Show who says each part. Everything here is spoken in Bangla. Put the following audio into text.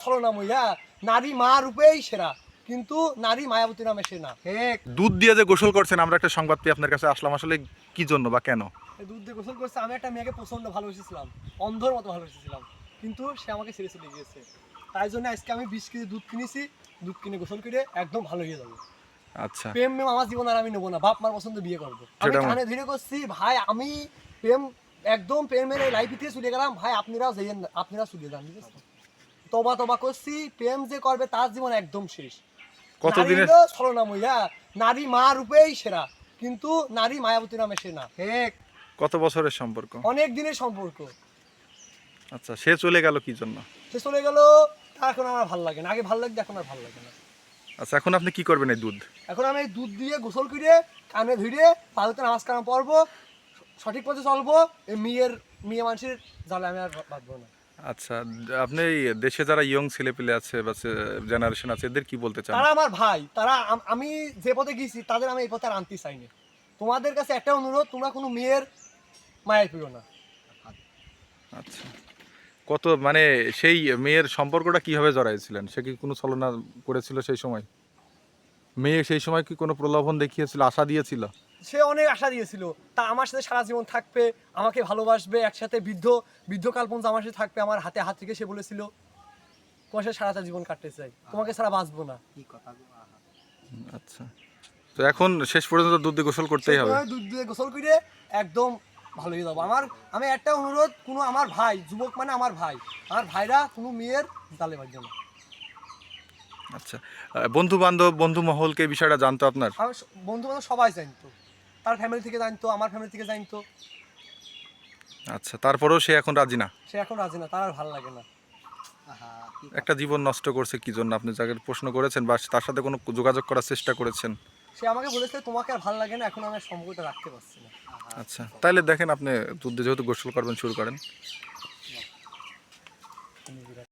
Speaker 1: ছলনা মহিলা নারী মা রূপেই সেরা কিন্তু নারী মায়াবতী নামে সে না।
Speaker 2: দুধ দিয়ে যে গোসল করছেন আমরা একটা সংবাদ পেয়ে আপনার কাছে আসলাম আসলে কি জন্য বা কেন?
Speaker 1: দুধ দিয়ে গোসল করছে আমি একটা মেয়েকে প্রচণ্ড ভালোবেসেছিলাম অন্ধর মতো ভালোবেসেছিলাম কিন্তু সে আমাকে ছেড়ে চলে গিয়েছে। তাই জন্য আজকে আমি বিশ কেজি দুধ কিনেছি দুধ কিনে গোসল করে একদম ভালো হয়ে যাব।
Speaker 2: আচ্ছা।
Speaker 1: প্রেম মেম আমার জীবন আর আমি নেব না বাপ মার পছন্দ বিয়ে করব। আমি কানে ধীরে করছি ভাই আমি প্রেম একদম প্রেমের লাইফ থেকে চলে গেলাম ভাই আপনারাও যাইয়েন আপনারা চলে যান ঠিক আছে? তবা তবা করছি প্রেম যে করবে তার জীবন একদম শেষ।
Speaker 2: কতদিনের?
Speaker 1: নারী হলো ছলনা নারী মা রূপেই সেরা কিন্তু নারী মায়াবতী নামে সে না।
Speaker 3: ঠিক
Speaker 2: কত বছরের সম্পর্ক?
Speaker 1: অনেক দিনের সম্পর্ক।
Speaker 2: আচ্ছা সে চলে গেল কি জন্য?
Speaker 1: সে চলে গেল তা এখন আমার ভালো লাগে না। আগে ভালো লাগতো এখন আর ভালো লাগে না।
Speaker 2: আচ্ছা এখন আপনি কি করবেন এই দুধ?
Speaker 1: এখন আমি এই দুধ দিয়ে গোসল করে কানে ধুইরে পালতে নামাজ কালাম পড়ব সঠিক পথে চলবো এই মেয়ের মেয়ে মানুষের জালে আমি আর বাঁধবো না।
Speaker 2: আচ্ছা আপনি দেশে যারা ইয়ং ছেলেপেলে আছে বা জেনারেশন আছে এদের কি বলতে চান?
Speaker 1: তারা আমার ভাই তারা আমি যে পথে গেছি তাদের আমি এই পথে আর আনতে চাইনি। তোমাদের কাছে একটা অনুরোধ তোমরা কোনো মেয়ের মায়ের পেও না।
Speaker 2: আচ্ছা। কত মানে সেই মেয়ের সম্পর্কটা কীভাবে জড়াইছিলেন? সে কি কোনো ছলনা করেছিল সেই সময়? মেয়ে সেই সময় কি কোনো প্রলোভন দেখিয়েছিল আশা দিয়েছিল?
Speaker 1: সে অনেক আশা দিয়েছিল। তা আমার সাথে সারা জীবন থাকবে আমাকে ভালোবাসবে একসাথে বৃদ্ধ বৃদ্ধকাল পর্যন্ত আমার সাথে থাকবে আমার হাতে হাত রেখে সে বলেছিল তোমার সাথে সারাটা জীবন কাটতে চাই। তোমাকে ছাড়া বাঁচবো না।
Speaker 3: কি কথা
Speaker 2: আচ্ছা। তো এখন শেষ পর্যন্ত দুধ দিয়ে গোসল করতেই হবে।
Speaker 1: দুধ দিয়ে গোসল করে একদম ভালো হয়ে যাব। আমার আমি একটা অনুরোধ কোনো আমার ভাই যুবক মানে আমার ভাই আমার ভাইরা কোনো মেয়ের জালে বাজবে না।
Speaker 2: আচ্ছা। বন্ধু বান্ধব বন্ধু মহলকে বিষয়টা জানতো আপনার?
Speaker 1: বন্ধু বান্ধব সবাই জানতো। তার ফ্যামিলি থেকে জানতো আমার ফ্যামিলি থেকে জানতো।
Speaker 2: আচ্ছা তারপরেও সে এখন রাজি না?
Speaker 1: সে এখন রাজি না তার আর ভালো লাগে না।
Speaker 2: একটা জীবন নষ্ট করছে কি জন্য? আপনি যাকে প্রশ্ন করেছেন বা তার সাথে কোনো যোগাযোগ করার চেষ্টা করেছেন?
Speaker 1: সে আমাকে বলেছে তোমাকে আর ভালো লাগে না এখন আমি সম্পর্কটা রাখতে পারছি না।
Speaker 2: আচ্ছা তাহলে দেখেন আপনি দুধ যেহেতু গোসল করবেন শুরু করেন।